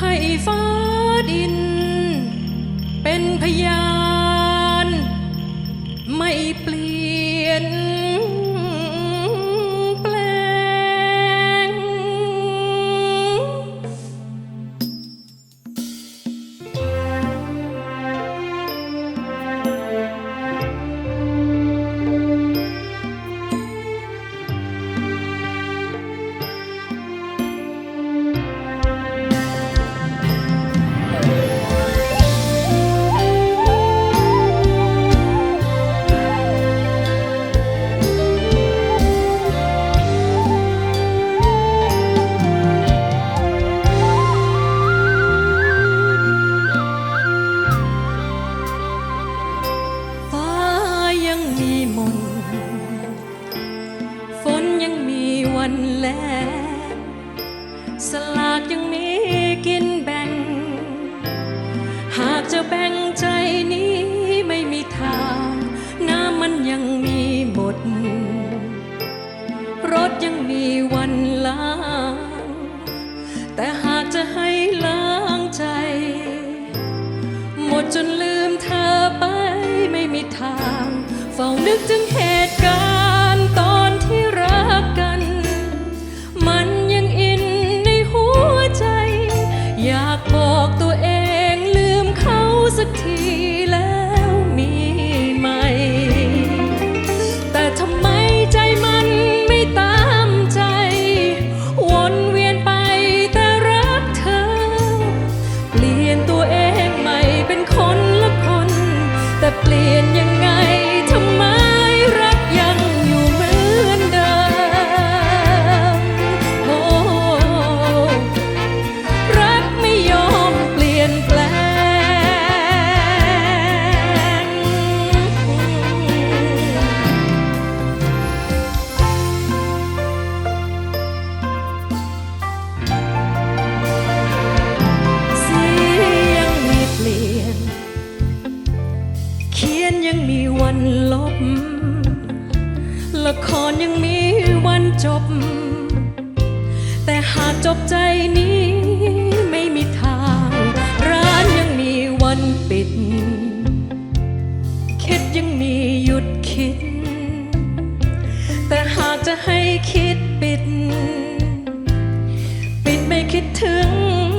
ให้ฟ้าดิน เป็นพยาน สลากยังมีกินแบ่ง หากจะแบ่งใจนี้ไม่มีทาง น้ำมันยังมีบทรถยังมีวันล้าง แต่หากจะให้ล้างใจ หมดจนลืมเธอไปไม่มีทางเฝ้านึกถึงเหตุการณ์ เปลี่ยนยังไง จบ แต่หากจบใจนี้ไม่มีทาง ร้านยังมีวันปิด คิดยังมีหยุดคิด แต่หากจะให้คิดปิด ปิดไม่คิดถึง